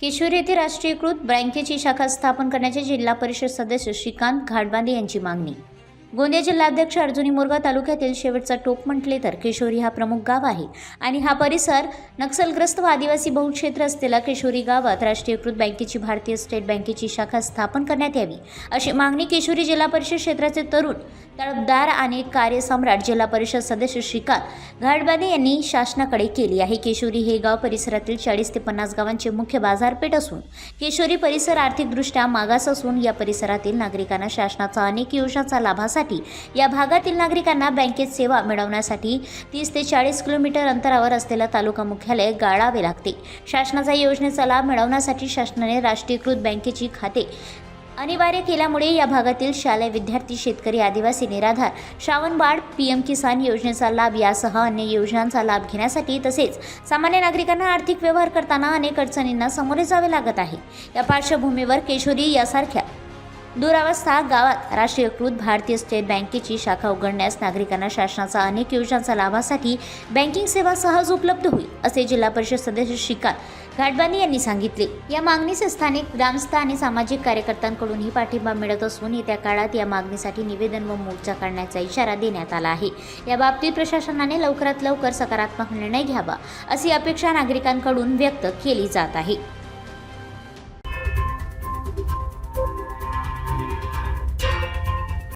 किशोर येथे राष्ट्रीयकृत बँकेची शाखा स्थापन करण्याची जिल्हा परिषद सदस्य श्रीकांत घाटबांदे यांची मागणी. गोंदिया जिल्हाध्यक्ष अर्जुनी मोरगाव तालुक्यातील शेवटचा टोक म्हटले तर केशोरी हा प्रमुख गाव आहे. आणि हा परिसर नक्षलग्रस्त व आदिवासी बहुक्षेत्र असलेला केशोरी गावात राष्ट्रीयकृत बँकेची भारतीय स्टेट बँकेची शाखा स्थापन करण्यात यावी. अशी मागणी केशोरी जिल्हा परिषद क्षेत्राचे तरुण तळपदार आणि कार्यसम्राट जिल्हा परिषद सदस्य श्रीकांत घाटबादे यांनी शासनाकडे केली आहे. केशोरी हे गाव परिसरातील चाळीस ते पन्नास गावांचे मुख्य बाजारपेठ असून केशोरी परिसर आर्थिकदृष्ट्या मागास असून या परिसरातील नागरिकांना शासनाचा अनेक योजनांचा लाभासाठी या भागातील नागरिकांना बँकेत सेवा मिळवण्यासाठी तीस ते चाळीस किलोमीटर अंतरावर असलेला तालुका मुख्यालय गाळावे लागते. शासनाचा योजनेचा लाभ मिळवण्यासाठी शासनाने राष्ट्रीयकृत बँकेची खाते अनिवार्य केल्यामुळे या भागातील शालेय विद्यार्थी शेतकरी आदिवासी निराधार श्रावणबाळ पी एम किसान योजनेचा लाभ यासह अन्य योजनांचा लाभ घेण्यासाठी तसेच सामान्य नागरिकांना आर्थिक व्यवहार करताना अनेक अडचणींना सामोरे जावे लागत आहे. या पार्श्वभूमीवर केशोरी यासारख्या दुरावस्था गावात राष्ट्रीयकृत भारतीय स्टेट बँकेची शाखा उघडण्यास नागरिकांना शासनाचा अनेक योजनांचा लाभासाठी बँकिंग सेवा सहज उपलब्ध होईल असे जिल्हा परिषद सदस्य श्रीकांत घाटबानी यांनी सांगितले. या मागणीचे स्थानिक ग्रामस्थ आणि सामाजिक कार्यकर्त्यांकडूनही पाठिंबा मिळत असून येत्या काळात या मागणीसाठी निवेदन व मोर्चा काढण्याचा इशारा देण्यात आला आहे. या बाबतीत प्रशासनाने लवकरात लवकर सकारात्मक निर्णय घ्यावा अशी अपेक्षा नागरिकांकडून व्यक्त केली जात आहे.